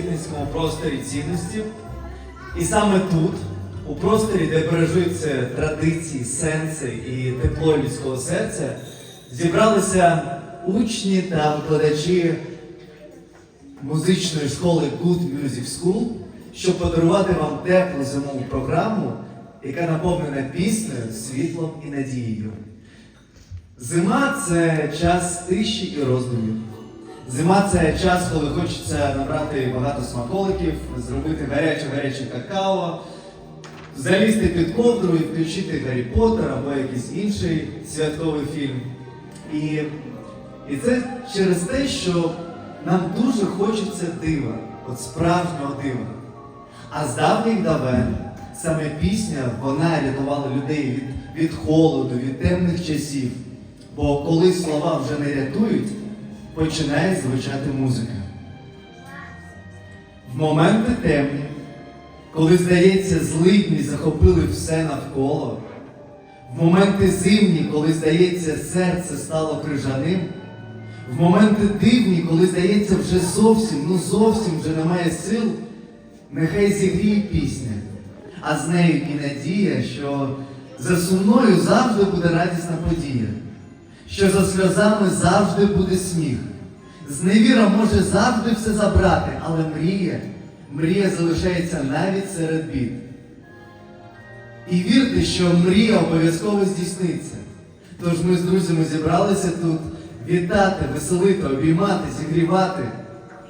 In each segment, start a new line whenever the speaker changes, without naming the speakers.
культурно-просвітницькому просторі цінності. І саме тут, у просторі, де бережуться традиції, сенси і тепло людського серця, зібралися учні та викладачі музичної школи Good Music School, щоб подарувати вам теплу зимову програму, яка наповнена піснею, світлом і надією. Зима це час тиші і роздумів. Зима це час, коли хочеться набрати багато смаколиків, зробити гаряче-гаряче какао, залізти під ковдру і включити Гаррі Поттер або якийсь інший святковий фільм. І, і це через те, що нам дуже хочеться дива, от справжнього дива. А з давніх давен саме пісня вона рятувала людей від, від холоду, від темних часів. Бо коли слова вже не рятують, починає звучати музика. В моменти темні, коли, здається, злидні захопили все навколо, в моменти зимні, коли, здається, серце стало крижаним, в моменти дивні, коли, здається, вже зовсім, ну зовсім вже немає сил, нехай зігріє пісня, а з нею і надія, що за сумною завжди буде радісна подія, що за сльозами завжди буде сміх. Зневіра може завжди все забрати, але мрія, мрія залишається навіть серед бід. І вірте, що мрія обов'язково здійсниться. Тож ми з друзями зібралися тут вітати, веселити, обіймати, зігрівати.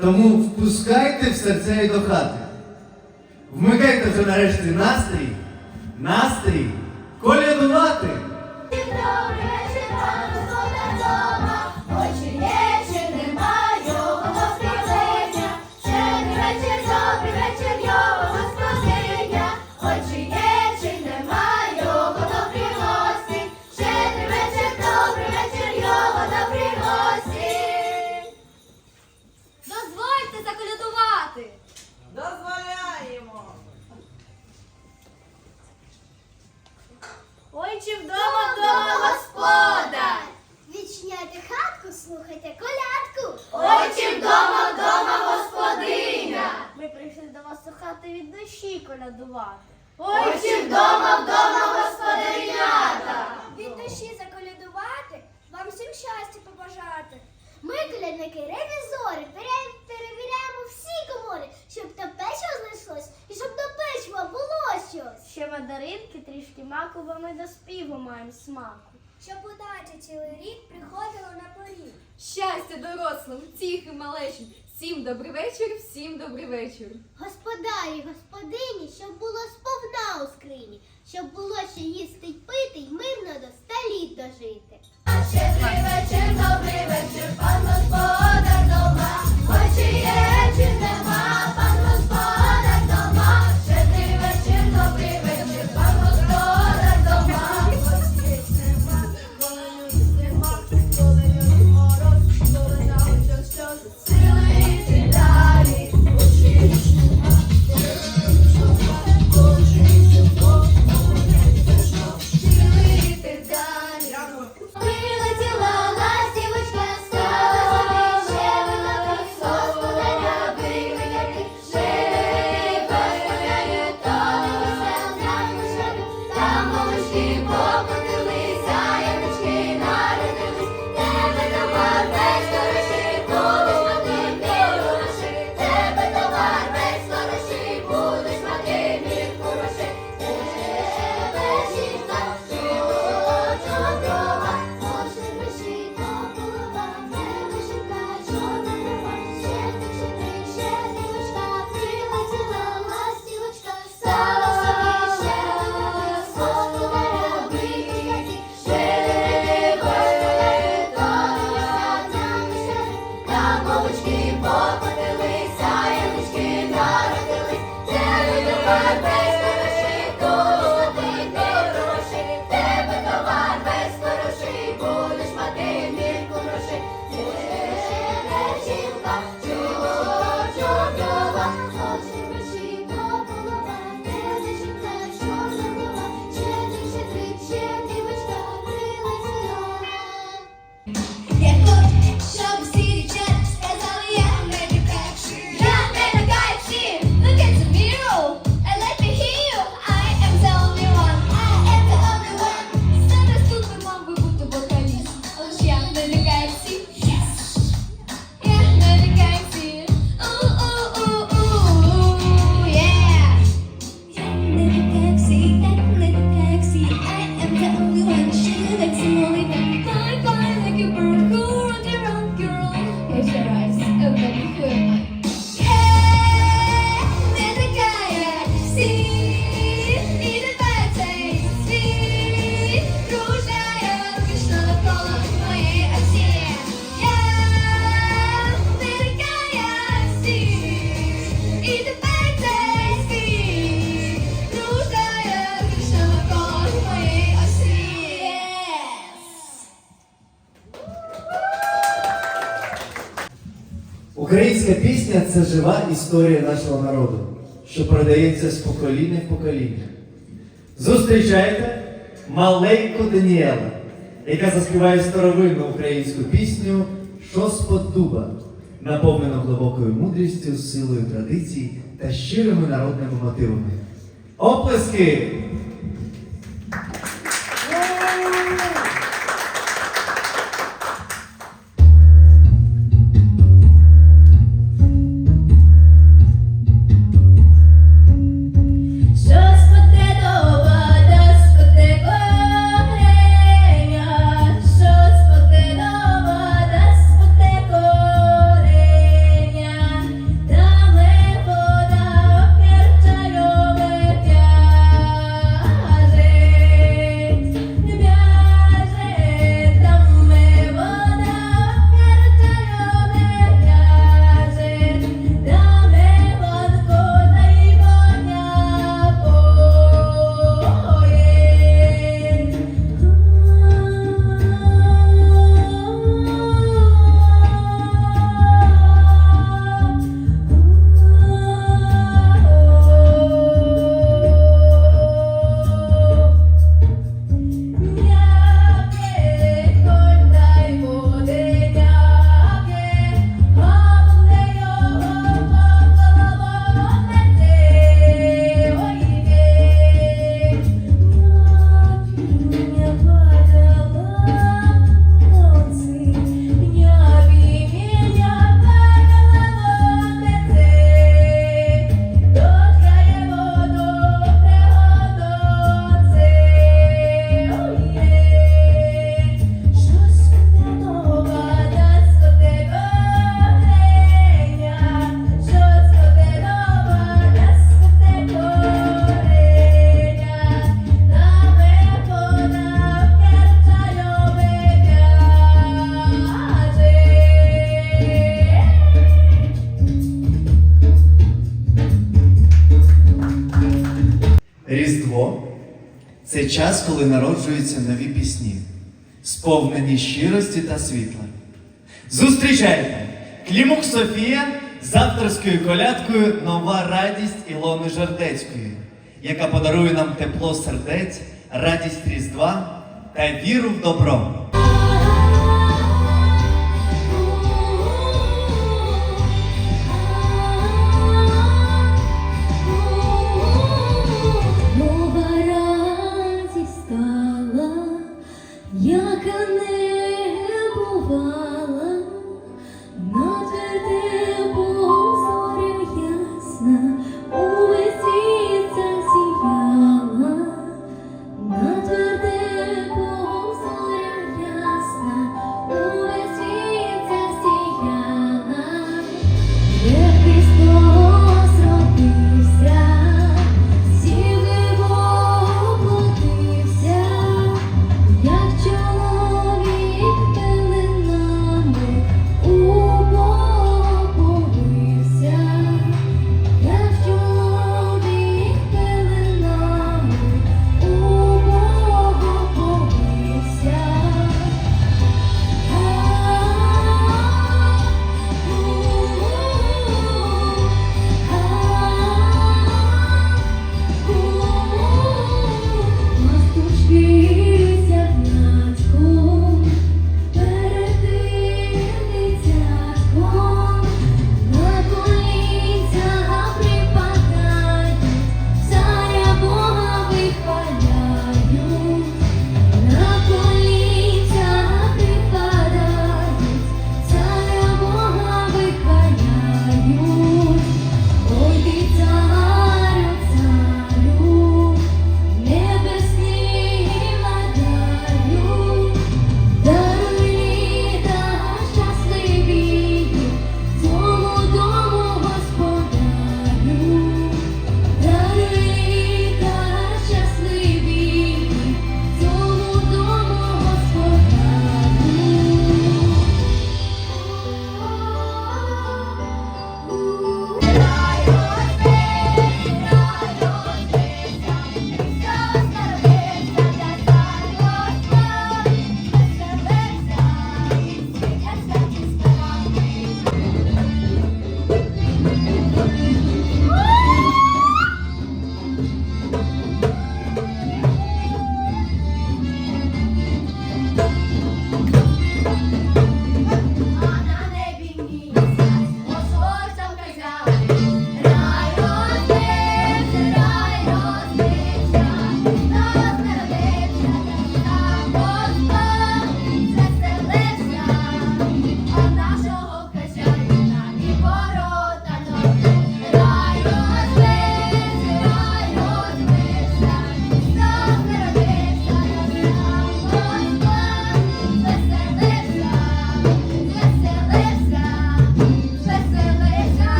Тому впускайте в серця і до хати. Вмикайте вже нарешті настрій, настрій, колядувати!
Добрий вечір, пане господар дома. Ой,
Ще мандаринки, трішки маку, бо ми до співу маємо смаку.
Щоб удача цілий рік приходила на поріг.
Щастя дорослим, тихим малечим. Всім добрий вечір, всім добрий вечір.
Господарі, господині, щоб було сповна у скрині, щоб було що їсти й пити, й мирно до ста літ дожити. А Щедрий вечір, добрий вечір, пан господар дома. Ой, чи є,
Українська це жива історія нашого народу, що передається з покоління в покоління. Зустрічайте маленьку Даніела, яка заспіває старовинну українську пісню «Що з-под дуба», наповнену глибокою мудрістю, силою традицій та щирими народними мотивами. Оплески! Різдво це час, коли народжуються нові пісні, сповнені щирості та світла. Зустрічайте! Клімук Софія з авторською колядкою Нова радість Ілони Жардецької, яка подарує нам тепло сердець, радість Різдва та віру в добро.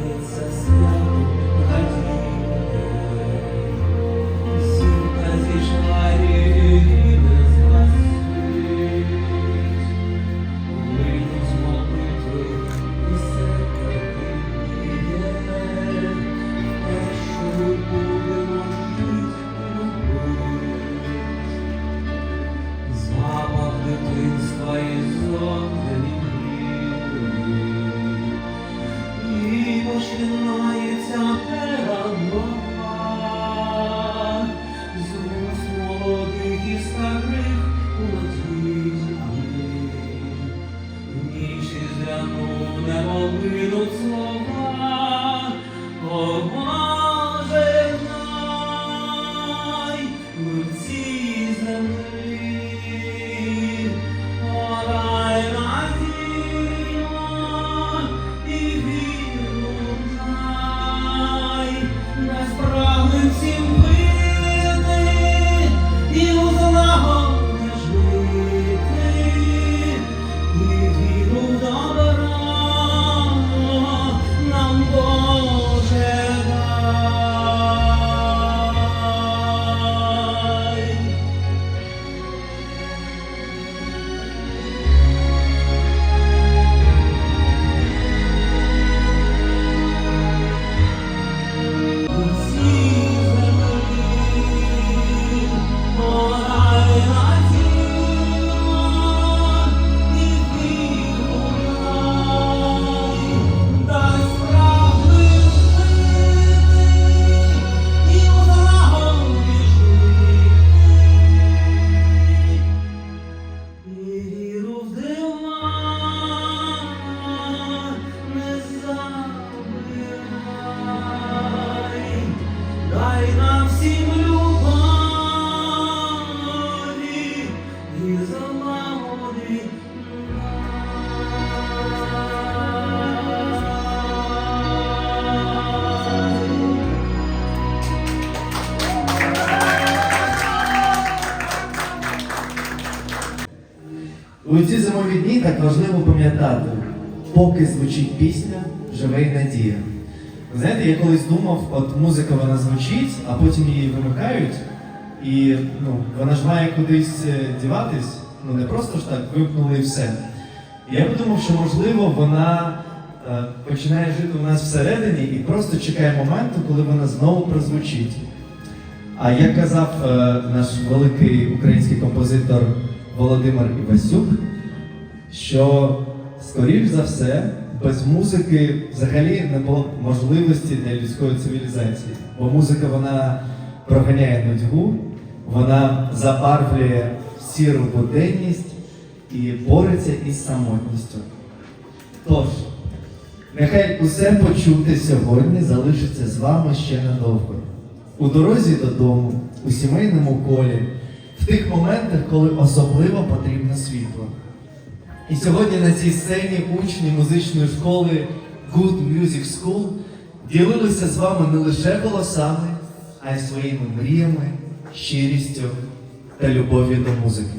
Jesus. У
ці зимові дні так важливо пам'ятати, поки звучить пісня, живе й надія. Знаєте, я колись думав, от музика вона звучить, а потім її вимикають, і ну, вона ж має кудись е, діватись, ну не просто ж так вимкнули і все. І я подумав, що можливо вона е, починає жити у нас всередині і просто чекає моменту, коли вона знову прозвучить. А як казав е, наш великий український композитор Володимир Івасюк, що скоріш за все без музики взагалі не було б можливості для людської цивілізації. Бо музика вона проганяє нудьгу, вона забарвлює сіру буденність і бореться із самотністю. Тож, Нехай усе почуте сьогодні залишиться з вами ще надовго. У дорозі додому, у сімейному колі, в тих моментах, коли особливо потрібно світло. І сьогодні на цій сцені учні музичної школи Good Music School ділилися з вами не лише голосами, а й своїми мріями, щирістю та любов'ю до музики.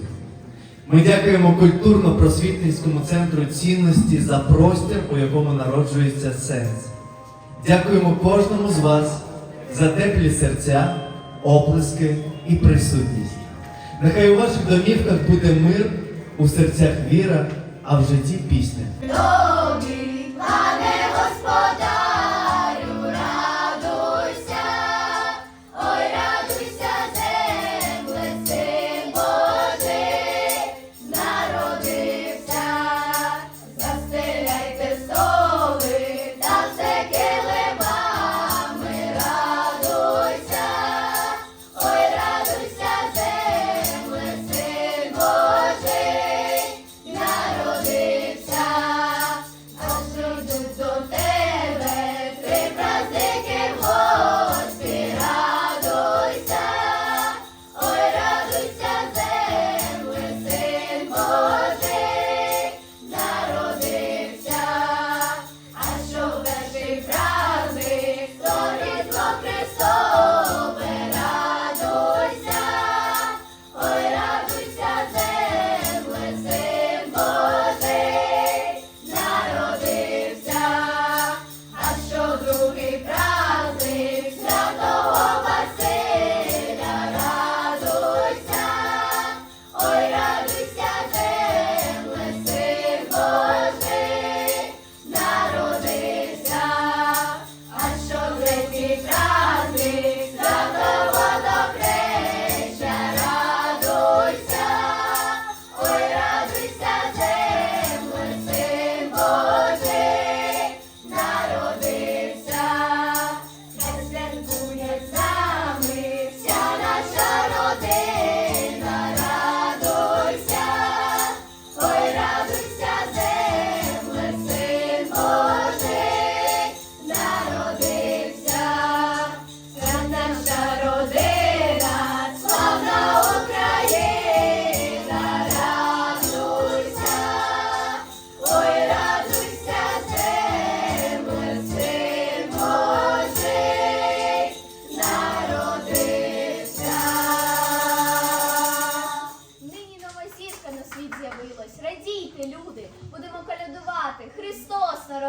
Ми дякуємо культурно-просвітницькому центру цінності за простір, у якому народжується сенс. Дякуємо кожному з вас за теплі серця, оплески і присутність. Нехай у ваших домівках буде мир, у серцях віра, а в житті пісня.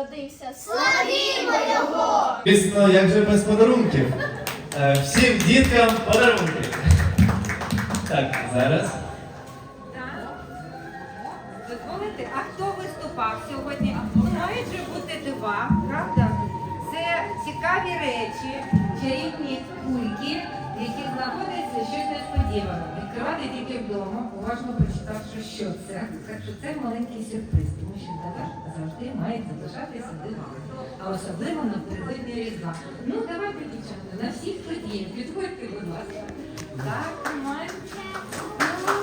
Народився. Славімо Його!
Звісно, як же без подарунків. Е, Всім діткам подарунки. Так, зараз.
Так. Дозволите, а хто виступав сьогодні? Мають же бути дива, правда? Це цікаві речі, чарівні кульки, які знаходяться щось несподіване. Відкривати тільки вдома, уважно прочитавши, що це. Так що це маленький сюрприз, тому що дива завжди мають залишатися дивами. А особливо напередодні різдва. Ну, давайте, дівчата, на всіх подіях. Підходьте, будь ласка. Так, тримаємо.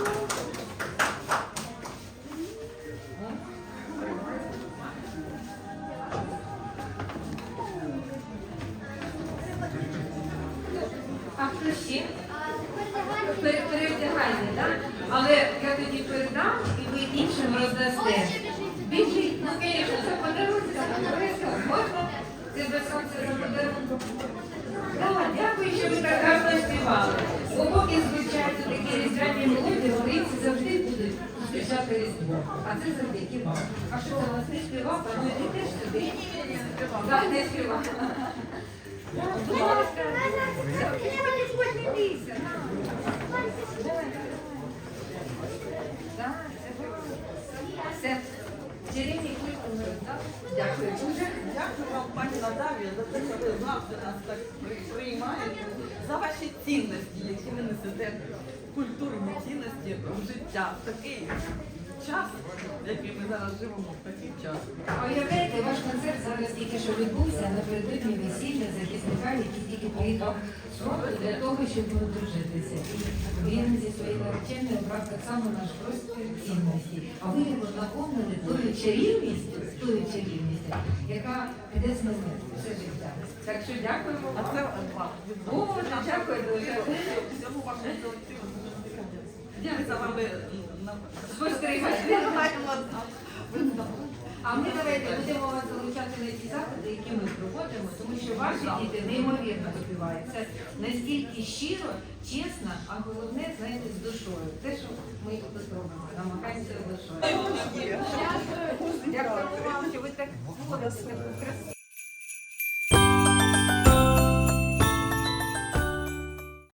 А це завдяки вам. А що у вас не співав, а ви теж сюди? Так, не співав. Будь ласка. Не бійся. Все. Дякую дуже.
Дякую вам, пані Наталія, за те, що ви завжди нас так приймаєте, за ваші цінності, які ви несете, культурні цінності в життя такий час, який ми зараз живемо, в такий час.
А уявляєте, ваш концерт зараз тільки що відбувся напередодні весілля захисника, який тільки приїхав для того, щоб одружитися. Він зі своєю нареченою брав так само наш простір цінності. А ви його наповнили тою чарівністю, тою чарівністю, яка піде з ними все життя. Так що дякуємо
А це вам
Боже, дякую дуже.
всьому вашому колективу.
Дякую.
за вами
А ми давайте будемо вас залучати на ті заходи, які ми проводимо, тому що ваші діти неймовірно співають. Настільки щиро, чесно, а головне, знаєте, з душою. Те, що ми тут робимо, намагаємося з душою. Дякую вам, що ви так красиво.